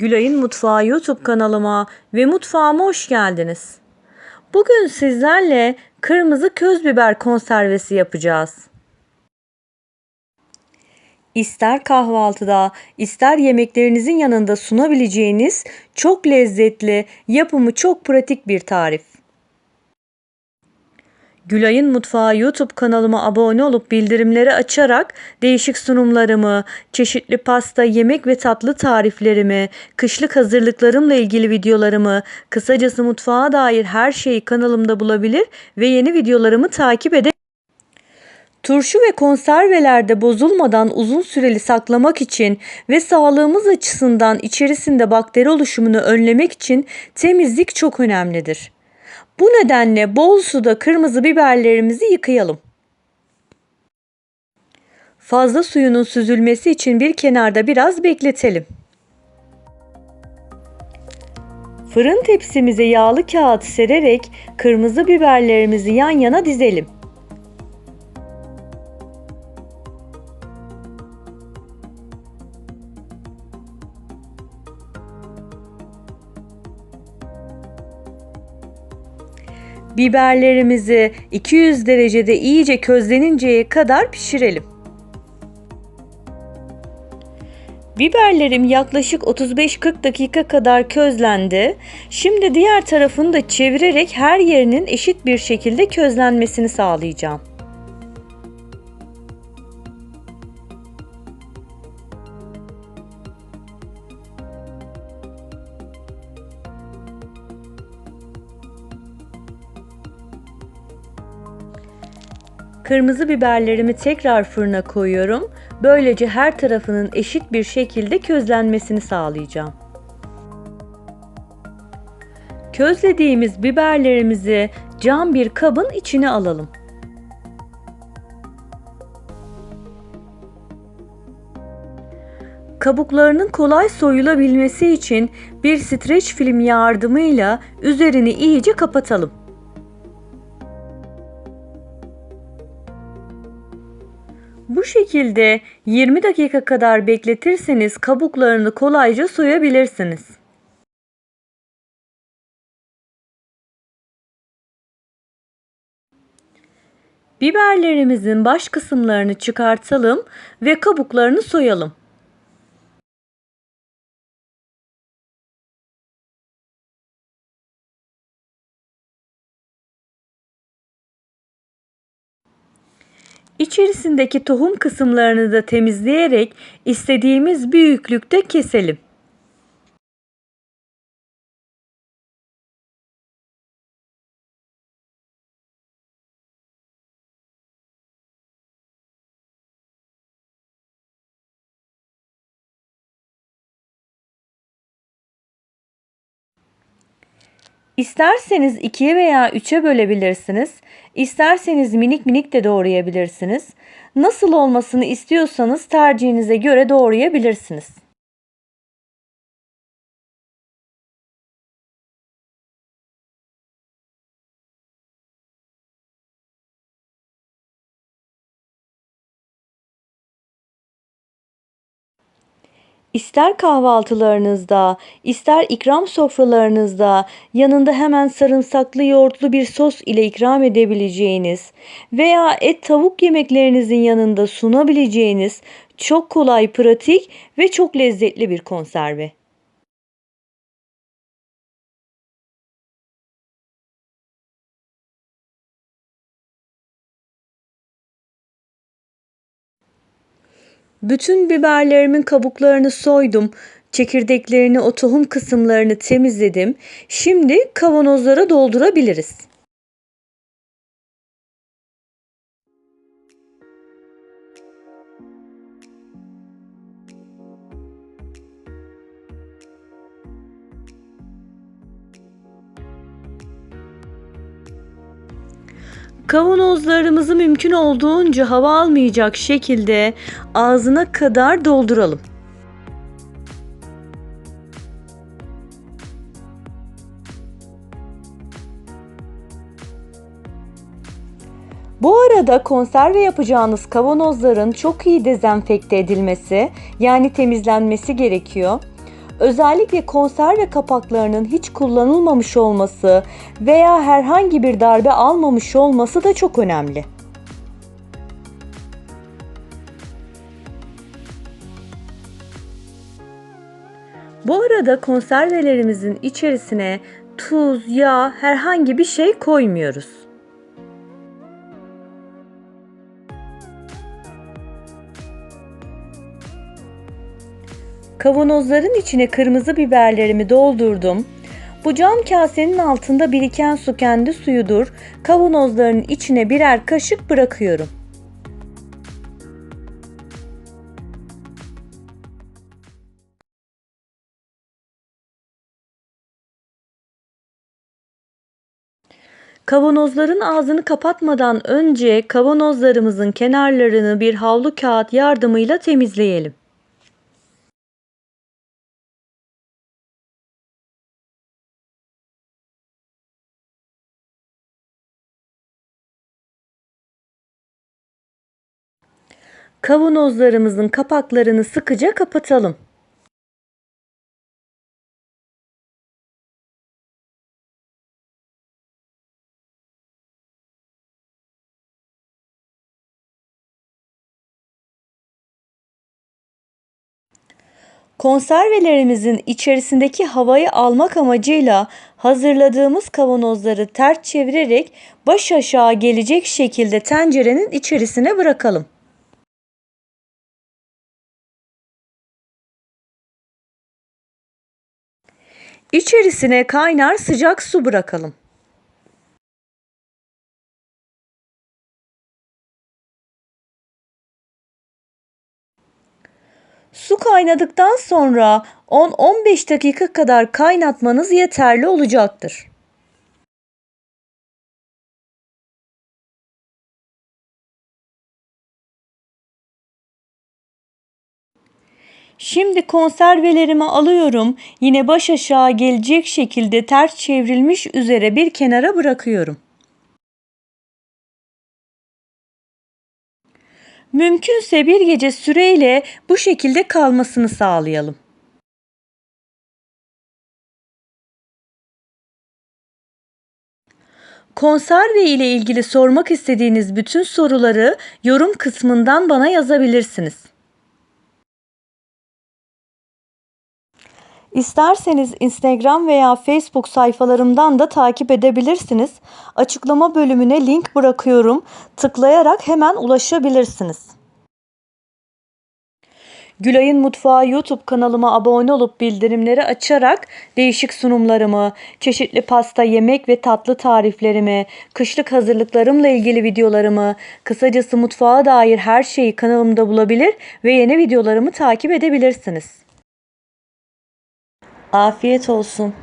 Gülay'ın Mutfağı YouTube kanalıma ve mutfağıma hoş geldiniz. Bugün sizlerle kırmızı köz biber konservesi yapacağız. İster kahvaltıda, ister yemeklerinizin yanında sunabileceğiniz çok lezzetli, yapımı çok pratik bir tarif. Gülay'ın Mutfağı YouTube kanalıma abone olup bildirimleri açarak değişik sunumlarımı, çeşitli pasta, yemek ve tatlı tariflerimi, kışlık hazırlıklarımla ilgili videolarımı, kısacası mutfağa dair her şeyi kanalımda bulabilir ve yeni videolarımı takip edebilirsiniz. Turşu ve konservelerde bozulmadan uzun süreli saklamak için ve sağlığımız açısından içerisinde bakteri oluşumunu önlemek için temizlik çok önemlidir. Bu nedenle bol suda kırmızı biberlerimizi yıkayalım. Fazla suyunun süzülmesi için bir kenarda biraz bekletelim. Fırın tepsimize yağlı kağıt sererek kırmızı biberlerimizi yan yana dizelim. Biberlerimizi 200 derecede iyice közleninceye kadar pişirelim. Biberlerim yaklaşık 35-40 dakika kadar közlendi. Şimdi diğer tarafını da çevirerek her yerinin eşit bir şekilde közlenmesini sağlayacağım. Kırmızı biberlerimi tekrar fırına koyuyorum. Böylece her tarafının eşit bir şekilde közlenmesini sağlayacağım. Közlediğimiz biberlerimizi cam bir kabın içine alalım. Kabuklarının kolay soyulabilmesi için bir streç film yardımıyla üzerini iyice kapatalım. Şekilde 20 dakika kadar bekletirseniz kabuklarını kolayca soyabilirsiniz. Biberlerimizin baş kısımlarını çıkartalım ve kabuklarını soyalım. İçerisindeki tohum kısımlarını da temizleyerek istediğimiz büyüklükte keselim. İsterseniz ikiye veya üçe bölebilirsiniz. İsterseniz minik minik de doğrayabilirsiniz. Nasıl olmasını istiyorsanız tercihinize göre doğrayabilirsiniz. İster kahvaltılarınızda, ister ikram sofralarınızda yanında hemen sarımsaklı yoğurtlu bir sos ile ikram edebileceğiniz veya et tavuk yemeklerinizin yanında sunabileceğiniz çok kolay, pratik ve çok lezzetli bir konserve. Bütün biberlerimin kabuklarını soydum. Çekirdeklerini, o tohum kısımlarını temizledim. Şimdi kavanozlara doldurabiliriz. Kavanozlarımızı mümkün olduğunca hava almayacak şekilde ağzına kadar dolduralım. Bu arada konserve yapacağınız kavanozların çok iyi dezenfekte edilmesi yani temizlenmesi gerekiyor. Özellikle konserve kapaklarının hiç kullanılmamış olması veya herhangi bir darbe almamış olması da çok önemli. Bu arada konservelerimizin içerisine tuz, yağ, herhangi bir şey koymuyoruz. Kavanozların içine kırmızı biberlerimi doldurdum. Bu cam kasenin altında biriken su kendi suyudur. Kavanozların içine birer kaşık bırakıyorum. Kavanozların ağzını kapatmadan önce kavanozlarımızın kenarlarını bir havlu kağıt yardımıyla temizleyelim. Kavanozlarımızın kapaklarını sıkıca kapatalım. Konservelerimizin içerisindeki havayı almak amacıyla hazırladığımız kavanozları ters çevirerek baş aşağı gelecek şekilde tencerenin içerisine bırakalım. İçerisine kaynar sıcak su bırakalım. Su kaynadıktan sonra 10-15 dakika kadar kaynatmanız yeterli olacaktır. Şimdi konservelerimi alıyorum. Yine baş aşağı gelecek şekilde ters çevrilmiş üzere bir kenara bırakıyorum. Mümkünse bir gece süreyle bu şekilde kalmasını sağlayalım. Konserve ile ilgili sormak istediğiniz bütün soruları yorum kısmından bana yazabilirsiniz. İsterseniz Instagram veya Facebook sayfalarımdan da takip edebilirsiniz. Açıklama bölümüne link bırakıyorum. Tıklayarak hemen ulaşabilirsiniz. Gülay'ın Mutfağı YouTube kanalıma abone olup bildirimleri açarak değişik sunumlarımı, çeşitli pasta, yemek ve tatlı tariflerimi, kışlık hazırlıklarımla ilgili videolarımı, kısacası mutfağa dair her şeyi kanalımda bulabilir ve yeni videolarımı takip edebilirsiniz. Afiyet olsun.